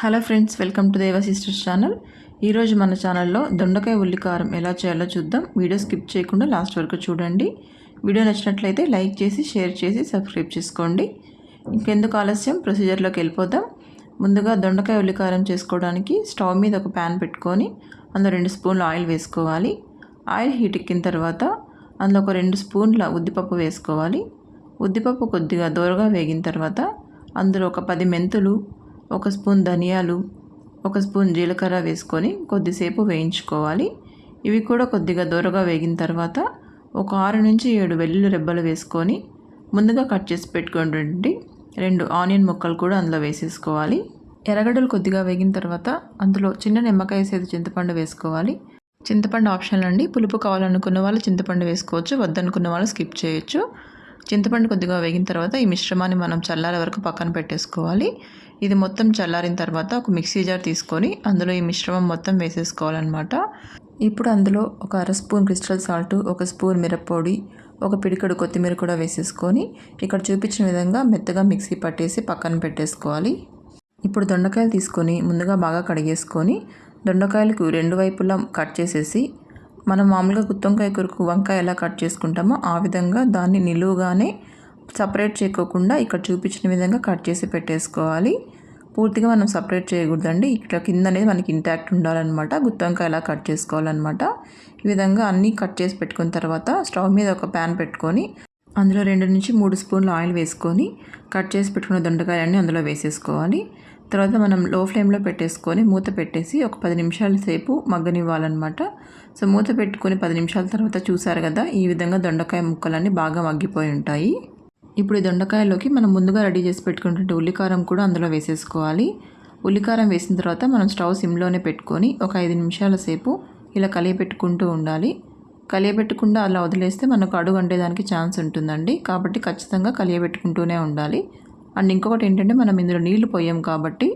Hello friends welcome to Deva sisters channel. ఈరోజు మన ఛానల్లో దొండకాయ ఉల్లికారం ఎలా చేయాలో చూద్దాం. వీడియో స్కిప్ చేయకుండా లాస్ట్ వరకు చూడండి. వీడియో నచ్చినట్లయితే లైక్ చేసి షేర్ చేసి సబ్స్క్రైబ్ చేసుకోండి. ఇంకెందుకు ఆలస్యం? ప్రొసీజర్లోకి వెళ్ళిపోదాం. ముందుగా దొండకాయ ఉల్లికారం చేసుకోవడానికి స్టవ్ మీద ఒక ప్యాన్ పెట్టుకొని అందులో రెండు స్పూన్లు ఆయిల్ వేసుకోవాలి. ఆయిల్ హీట్ ఎక్కిన తర్వాత అందులో ఒక రెండు స్పూన్ల ఉద్దిపప్పు వేసుకోవాలి. ఉద్దిపప్పు కొద్దిగా దూరగా వేగిన తర్వాత అందులో ఒక పది మెంతులు ఒక స్పూన్ ధనియాలు ఒక స్పూన్ జీలకర్ర వేసుకొని కొద్దిసేపు వేయించుకోవాలి. ఇవి కూడా కొద్దిగా దూరగా వేగిన తర్వాత ఒక ఆరు నుంచి ఏడు వెల్లుల్లి రెబ్బలు వేసుకొని ముందుగా కట్ చేసి పెట్టుకోండి రెండు ఆనియన్ ముక్కలు కూడా అందులో వేసేసుకోవాలి. ఎర్రగడ్డలు కొద్దిగా వేగిన తర్వాత అందులో చిన్న నిమ్మకాయ సేదు చింతపండు వేసుకోవాలి. చింతపండు ఆప్షన్ అండి. పులుపు కావాలనుకున్న వాళ్ళు చింతపండు వేసుకోవచ్చు వద్దనుకున్న వాళ్ళు స్కిప్ చేయొచ్చు. చింతపండు కొద్దిగా వేగిన తర్వాత ఈ మిశ్రమాన్ని మనం చల్లారే వరకు పక్కన పెట్టేసుకోవాలి. ఇది మొత్తం చల్లారిన తర్వాత ఒక మిక్సీ జార్ తీసుకొని అందులో ఈ మిశ్రమం మొత్తం వేసేసుకోవాలన్నమాట. ఇప్పుడు అందులో ఒక అర స్పూన్ క్రిస్టల్ సాల్ట్ ఒక స్పూన్ మిరప్పొడి ఒక పిడికడు కొత్తిమీర కూడా వేసేసుకొని ఇక్కడ చూపించిన విధంగా మెత్తగా మిక్సీ పట్టేసి పక్కన పెట్టేసుకోవాలి. ఇప్పుడు దొండకాయలు తీసుకొని ముందుగా బాగా కడిగేసుకొని దొండకాయలకు రెండు వైపులా కట్ చేసేసి మనం మామూలుగా గుత్తొంకాయ కొరకు వంకాయ ఎలా కట్ చేసుకుంటామో ఆ విధంగా దాన్ని నిలువుగానే సపరేట్ చేయకోకుండా ఇక్కడ చూపించిన విధంగా కట్ చేసి పెట్టేసుకోవాలి. పూర్తిగా మనం సపరేట్ చేయకూడదండి. ఇక్కడ కింద అనేది మనకి ఇంటాక్ట్ ఉండాలన్నమాట. గుత్తొంకాయ ఎలా కట్ చేసుకోవాలన్నమాట. ఈ విధంగా అన్నీ కట్ చేసి పెట్టుకున్న తర్వాత స్టవ్ మీద ఒక ప్యాన్ పెట్టుకొని అందులో రెండు నుంచి మూడు స్పూన్లు ఆయిల్ వేసుకొని కట్ చేసి పెట్టుకున్న దొండకాయలన్నీ అందులో వేసేసుకోవాలి. తర్వాత మనం లో ఫ్లేమ్లో పెట్టేసుకొని మూత పెట్టేసి ఒక పది నిమిషాల సేపు మగ్గనివ్వాలన్నమాట. సో మూత పెట్టుకొని పది నిమిషాల తర్వాత చూసారు కదా ఈ విధంగా దొండకాయ ముక్కలన్నీ బాగా మగ్గిపోయి ఉంటాయి. ఇప్పుడు ఈ దొండకాయలోకి మనం ముందుగా రెడీ చేసి పెట్టుకుంటుంటే ఉల్లికారం కూడా అందులో వేసేసుకోవాలి. ఉల్లికారం వేసిన తర్వాత మనం స్టవ్ సిమ్లోనే పెట్టుకొని ఒక ఐదు నిమిషాల సేపు ఇలా కలియపెట్టుకుంటూ ఉండాలి. కలియబెట్టకుండా అలా వదిలేస్తే మనకు అడుగు అంటేదానికి ఛాన్స్ ఉంటుందండి. కాబట్టి ఖచ్చితంగా కలియబెట్టుకుంటూనే ఉండాలి. అండ్ ఇంకొకటి ఏంటంటే మనం ఇందులో నీళ్ళు పోయాం కాబట్టి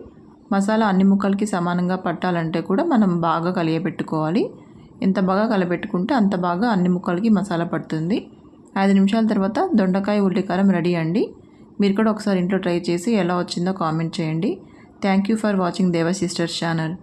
మసాలా అన్ని ముక్కలకి సమానంగా పట్టాలంటే కూడా మనం బాగా కలియబెట్టుకోవాలి ఎంత బాగా కలబెట్టుకుంటే అంత బాగా అన్ని ముక్కలకి మసాలా పడుతుంది. ఐదు నిమిషాల తర్వాత దొండకాయ ఉల్లికారం రెడీ అండి. మీరు కూడా ఒకసారి ఇంట్లో ట్రై చేసి ఎలా వచ్చిందో కామెంట్ చేయండి. Thank you for watching Deva sisters channel.